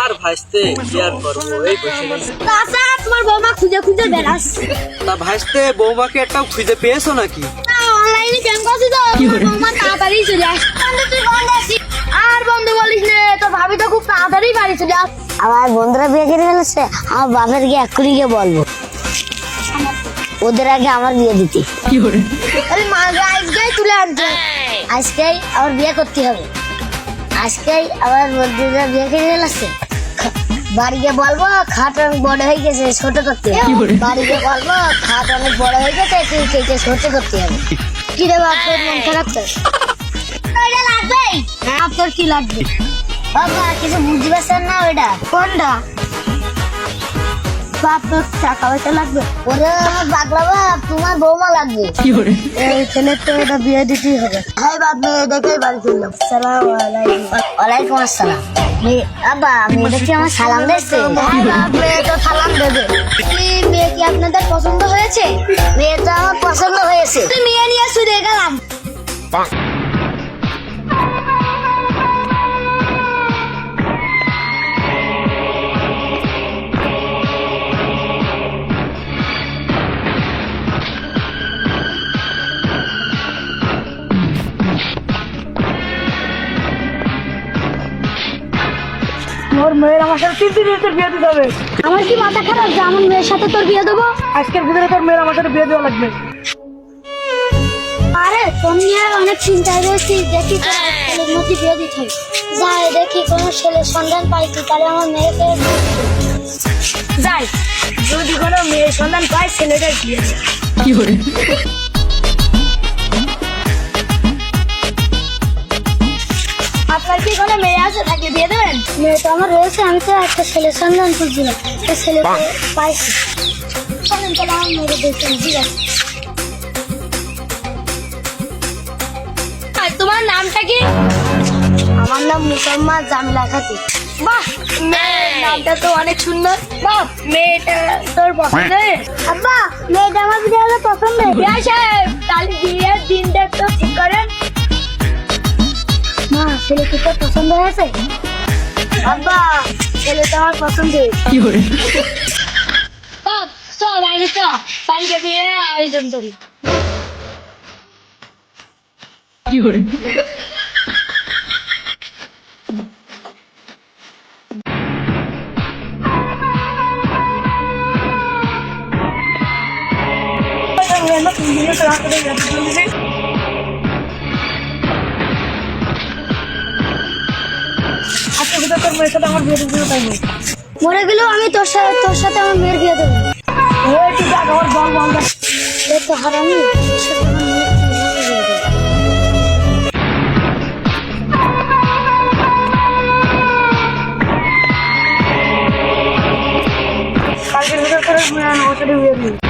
আর ভাইস্তে কি আর করব? এই বসে। চাচা তোমার বৌমা খুঁজে খুঁজে বেড়াস। তা ভাইস্তে বৌমাকে একটাও খুঁজে পেয়েছ নাকি? অনলাইনে প্রেম করছি তো বৌমা তাড়াতাড়ি চলে আস। তুই বন্ধু আসি আর বন্ধু বলিস নে তো ভাবি তো খুব তাড়াতাড়ি বাড়ি চলে আস। আমার বন্ধুরা বিয়ে করে ফেলেছে আমার বাপের গিয়ে এক্ষুনি গিয়ে বলব। ওদের আগে আমার বিয়ে দিতে। আজকেই তুলে আনছে আজকেই আমার বিয়ে করতে হবে। আজকেই আমার বন্ধুরা বিয়ে খেয়ে ফেলেছে বাড়ি গিয়ে বলব খাট অনেক বড় হয়ে গেছে ছোট করতে হবে। বাড়িতে বলব খাট অনেক বড় হয়ে গেছে তুই কেটে ছোট করতে হবে। কি রে বাপ তোর মন খারাপ তো? ওইটা লাগবেই। হ্যাঁ তোর কি লাগবে? বাবা কিছু বুঝতে পারছেন না ওইটা? কোনটা? বাপ তোর টাকা পয়সা লাগবে? ওরে আমার বাগলা বাপ তোমার বৌমা লাগবে। এই ছেলের তো এটা বিয়ে দিতেই হবে। হ্যাঁ বাপ মেয়ে দেখেই বাড়ি ফিরলাম সালাম ওয়ালাইকুম আসসালাম। মেয়ে আব্বা মেয়ে দেখে আমার সালাম দিচ্ছে হ্যাঁ বাপ মেয়ে তো সালাম দেবে। মেয়ে কি আপনাদের পছন্দ হয়েছে? মেয়ে তো আমার পছন্দ হয়েছে। মেয়ে নিয়ে শুনে গেলাম। তোর মেয়ের আমার সাথে তিন দিন তোর বিয়ে দিতে হবে। আমার কি মাথা খারাপ? যে আমার মেয়ের সাথে তোর বিয়ে দেবো? আজকের ভিতরে তোর মেয়ের আমার সাথে বিয়ে দেওয়া লাগবে। আরে তোর নিয়ে অনেক চিন্তায় রয়েছি। দেখি তোর ছেলের মধ্যে বিয়ে দিতে যাই দেখি কোনো ছেলের সন্ধান পাই কি তাহলে আমার মেয়েকে যাই যদি কোনো মেয়ের সন্ধান পাই ছেলেটার বিয়ে। দেব। আপনার কোনো মেয়ে আছে? তাকে বিয়ে দেবেন? মেয়ে তো আমার রয়েছে আমি তো একটা ছেলের সন্ধান খুঁজছিলাম তো ছেলেকে পাইছি। চলেন চলে আমার মেয়েকে দেখছেন ঠিক আছে? তোমার নামটা কি? আমার নাম মুসাম্মা জামিলা খাতুন। বাহ নামটা তো অনেক সুন্দর। বাহ মেয়েটা তোর পছন্দ আব্বা মেয়েটা আমার বিয়ে পছন্দ সাহেব। হয়েছে আব্বা ছেলে তো আমার পছন্দ হয়েছে বাপ চল বাইরে চ বাইরে বিয়ে আয়োজন করি। আজকের ভিতরে তোর মেয়ের সাথে আমার বিয়ে দিতে তাই মরে গেলেও আমি তোর সাথে তোর সাথে আমার মেয়ের বিয়ে দেবো। ওই তুই দেখ আমার বল বল তো হারামি দেবো? কালকের ভিতরে সাথে বিয়ে দিবি।